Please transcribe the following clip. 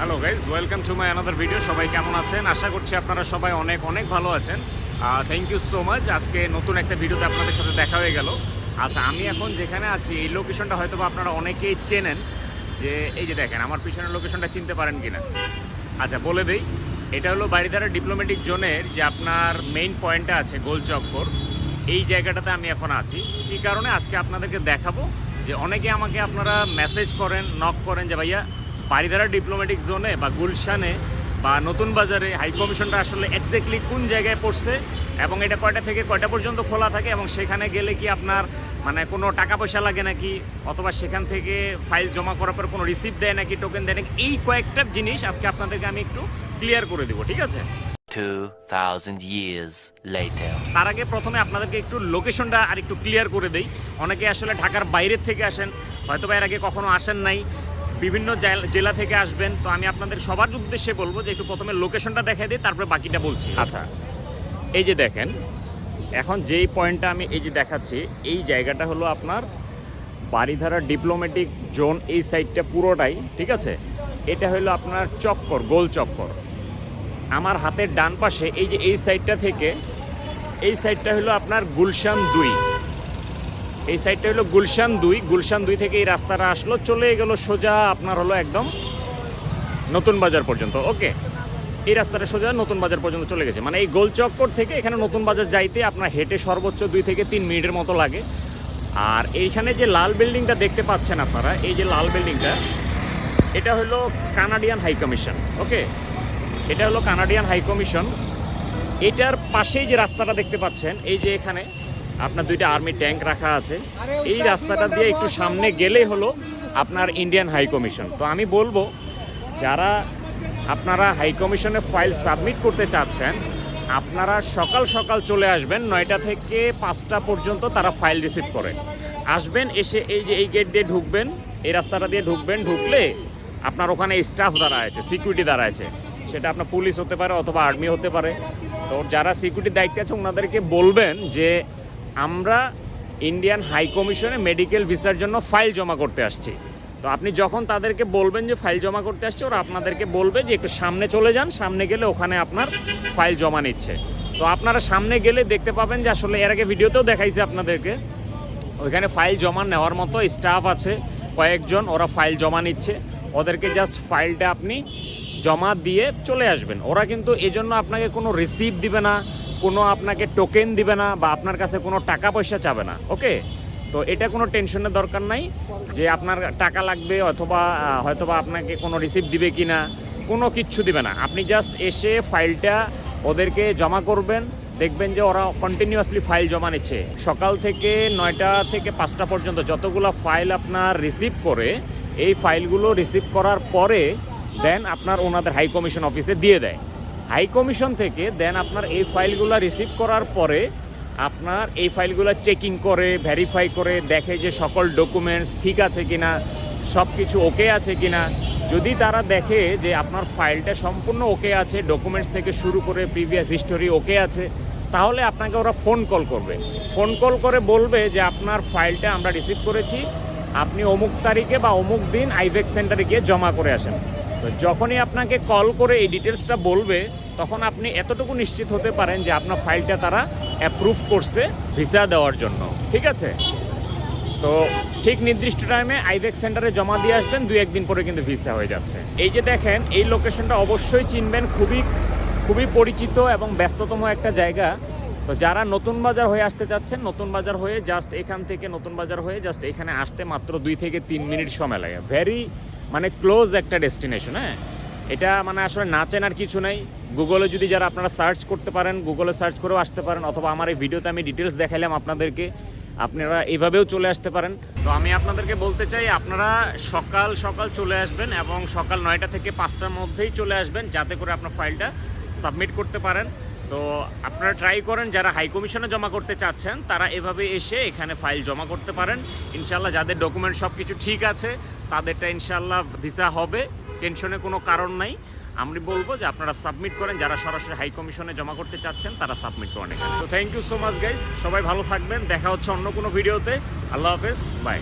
Hello guys welcome to my another video সবাই কেমন আছেন? আশা করছি আপনারা সবাই অনেক অনেক ভালো আছেন। থ্যাংক ইউ সো মাচ আজকে নতুন একটা ভিডিওতে আপনাদের সাথে দেখা হয়ে গেল। আচ্ছা আমি এখন যেখানে আছি, এই লোকেশনটা হয়তো আপনারা অনেকেই চেনেন যে, এই যে দেখেন, আমার পিছনের লোকেশনটা চিনতে পারেন কিনা। আচ্ছা বলে দিই, এটা হলো বাড়িধারা ডিপ্লোম্যাটিক জোনের যে আপনার মেইন পয়েন্টটা আছে, গোল চক্কর। এই জায়গাটাতে আমি এখন আছি। এই কারণে আজকে আপনাদেরকে দেখাবো যে অনেকে আমাকে আপনারা মেসেজ করেন নক করেন যে, ভাইয়া বাড়িধারা ডিপ্লোম্যাটিক জোনে বা গুলশানে বা নতুন বাজারে হাই কমিশনটা আসলে এক্স্যাক্টলি কোন জায়গায় পড়ছে এবং এটা কয়টা থেকে কয়টা পর্যন্ত খোলা থাকে এবং সেখানে গেলে কি আপনার মানে কোনো টাকা পয়সা লাগে নাকি? অথবা সেখান থেকে ফাইল জমা করার পর কোনো রিসিপ্ট দেয় নাকি টোকেন দেয় নাকি? এই কয়েকটা জিনিস আজকে আপনাদেরকে আমি একটু ক্লিয়ার করে দেবো ঠিক আছে? 2,000 years later. তার আগে প্রথমে আপনাদেরকে একটু লোকেশনটা আর একটু ক্লিয়ার করে দেই। অনেকে আসলে ঢাকার বাইরের থেকে আসেন হয়তো বা এর আগে কখনো আসেন নাই। বিভিন্ন জেল- জেলা থেকে আসবেন। তো আমি আপনাদের সবার উদ্দেশ্যে বলব যে একটু প্রথমে লোকেশনটা দেখাই দিই তারপরে বাকিটা বলছি। আচ্ছা। এই যে দেখেন এখন যেই পয়েন্টটা আমি এই যে দেখাচ্ছি এই জায়গাটা হলো আপনার বাড়িধারা ডিপ্লোম্যাটিক জোন এই সাইডটা পুরোটাই ঠিক আছে? এটা হলো আপনার চক্কর গোল চক্কর। আমার হাতের ডান পাশে এই যে এই সাইডটা থেকে এই সাইডটা হলো আপনার গুলশান দুই। এই সাইডটা হলো গুলশান দুই। গুলশান দুই থেকে এই রাস্তাটা আসলো। চলে গেল সোজা আপনার হলো একদম নতুন বাজার পর্যন্ত। ওকে। এই রাস্তাটা সোজা নতুন বাজার পর্যন্ত চলে গেছে। মানে এই গোল চক্কর থেকে এখানে নতুন বাজার যাইতে আপনার হেঁটে সর্বোচ্চ দুই থেকে তিন মিনিটের মতো লাগে। আর এইখানে যে লাল বিল্ডিংটা দেখতে পাচ্ছেন আপনারা, এই যে লাল বিল্ডিংটা, এটা হলো কানাডিয়ান হাই কমিশন। ওকে। এটা হলো কানাডিয়ান হাই কমিশন। এটার পাশেই যে রাস্তাটা দেখতে পাচ্ছেন, এই যে এখানে আপনার দুইটা আর্মি ট্যাঙ্ক রাখা আছে। এই রাস্তাটা দিয়ে একটু সামনে গেলেই হলো আপনার ইন্ডিয়ান হাই কমিশন। তো আমি বলব, যারা আপনারা হাই কমিশনে ফাইল সাবমিট করতে চাচ্ছেন, আপনারা সকাল সকাল চলে আসবেন, নয়টা থেকে পাঁচটা পর্যন্ত তারা ফাইল রিসিভ করে। আসবেন, এসে এই যে এই গেট দিয়ে ঢুকবেন, এই রাস্তাটা দিয়ে ঢুকবেন, ঢুকলে আপনার ওখানে স্টাফ দ্বারা আছে, সিকিউরিটি দ্বারা আছে। সেটা আপনার পুলিশ হতে পারে অথবা আর্মি হতে পারে। তো যারা সিকিউরিটির দায়িত্বে আছে, ওনাদেরকে বলবেন যে আমরা ইন্ডিয়ান হাই কমিশনে মেডিকেল ভিসার জন্য ফাইল জমা করতে আসছি। তো আপনি যখন তাদেরকে বলবেন যে ফাইল জমা করতে আসছে, ওরা আপনাদেরকে বলবে যে একটু সামনে চলে যান, সামনে গেলে ওখানে আপনার ফাইল জমা নিচ্ছে। তো আপনারা সামনে গেলে দেখতে পাবেন যে আসলে এর আগে ভিডিওতেও দেখাইছে আপনাদেরকে, ওইখানে ফাইল জমা নেওয়ার মতো স্টাফ আছে, কয়েকজন ওরা ফাইল জমা নিচ্ছে। ওদেরকে জাস্ট ফাইলটা আপনি জমা দিয়ে চলে আসবেন। ওরা কিন্তু এজন্য আপনাকে কোনো রিসিভ দিবে না কোনো আপনাকে টোকেন দিবে না বা আপনার কাছে কোনো টাকা পয়সা চাবে না ওকে তো এটা কোনো টেনশনের দরকার নাই যে আপনার টাকা লাগবে অথবা হয়তোবা আপনাকে কোনো রিসিভ দিবে কি না কোনো কিচ্ছু দিবে না। আপনি জাস্ট এসে ফাইলটা ওদেরকে জমা করবেন, দেখবেন যে ওরা কন্টিনিউয়াসলি ফাইল জমা নিচ্ছে। সকাল থেকে নয়টা থেকে পাঁচটা পর্যন্ত যতগুলো ফাইল আপনার রিসিভ করে, এই ফাইলগুলো রিসিভ করার পরে দেন আপনার ওনাদের হাই কমিশন অফিসে দিয়ে দেয়। হাই কমিশন থেকে দেন আপনার এই ফাইলগুলো রিসিভ করার পরে আপনার এই ফাইলগুলো চেকিং করে ভেরিফাই করে, দেখে যে সকল ডকুমেন্টস ঠিক আছে কি না সব কিছু ওকে আছে কি না যদি তারা দেখে যে আপনার ফাইলটা সম্পূর্ণ ওকে আছে ডকুমেন্টস থেকে শুরু করে প্রিভিয়াস হিস্টোরি ওকে আছে, তাহলে আপনাকে ওরা ফোন কল করবে। ফোন কল করে বলবে যে আপনার ফাইলটা আমরা রিসিভ করেছি, আপনি অমুক তারিখে বা অমুক দিন আইভেক সেন্টারে গিয়ে জমা করে আসেন। তো যখনই আপনাকে কল করে এই ডিটেলসটা বলবে, তখন আপনি এতটুকু নিশ্চিত হতে পারেন যে আপনার ফাইলটা তারা অ্যাপ্রুভ করছে ভিসা দেওয়ার জন্য। ঠিক আছে? তো ঠিক নির্দিষ্ট টাইমে আইভেক সেন্টারে জমা দিয়ে আসবেন, দুই একদিন পরে কিন্তু ভিসা হয়ে যাচ্ছে। এই যে দেখেন, এই লোকেশনটা অবশ্যই চিনবেন, খুবই খুবই পরিচিত এবং ব্যস্ততম একটা জায়গা। তো যারা নতুন বাজার হয়ে আসতে চাচ্ছেন, নতুন বাজার হয়ে জাস্ট এখান থেকে নতুন বাজার হয়ে জাস্ট এখানে আসতে মাত্র দুই থেকে তিন মিনিট সময় লাগে। ভেরি মানে ক্লোজ একটা ডেস্টিনেশন হ্যাঁ? এটা মানে আসলে না চেনার কিছু নাই। গুগলে যদি যারা আপনারা সার্চ করতে পারেন গুগলে সার্চ করেও আসতে পারেন, অথবা আমার এই ভিডিওতে আমি ডিটেলস দেখাইলাম আপনাদেরকে, আপনারা এভাবেও চলে আসতে পারেন। তো আমি আপনাদেরকে বলতে চাই, আপনারা সকাল সকাল চলে আসবেন এবং সকাল নয়টা থেকে পাঁচটার মধ্যেই চলে আসবেন, যাতে করে আপনার ফাইলটা সাবমিট করতে পারেন। তো আপনারা ট্রাই করেন, যারা হাই কমিশনে জমা করতে চাচ্ছেন, তারা এভাবে এসে এখানে ফাইল জমা করতে পারেন। ইনশাল্লাহ যাদের ডকুমেন্ট সব কিছু ঠিক আছে তাদেরটা ইনশাল্লাহ ভিসা হবে, টেনশনে কোনো কারণ নাই। আমি বলব যে আপনারা সাবমিট করেন, যারা সরাসরি হাই কমিশনে জমা করতে চাচ্ছেন, তারা সাবমিট করেন তো thank you so much guys সবাই ভালো থাকবেন, দেখা হচ্ছে অন্য কোনো ভিডিওতে। আল্লাহ হাফেজ বাই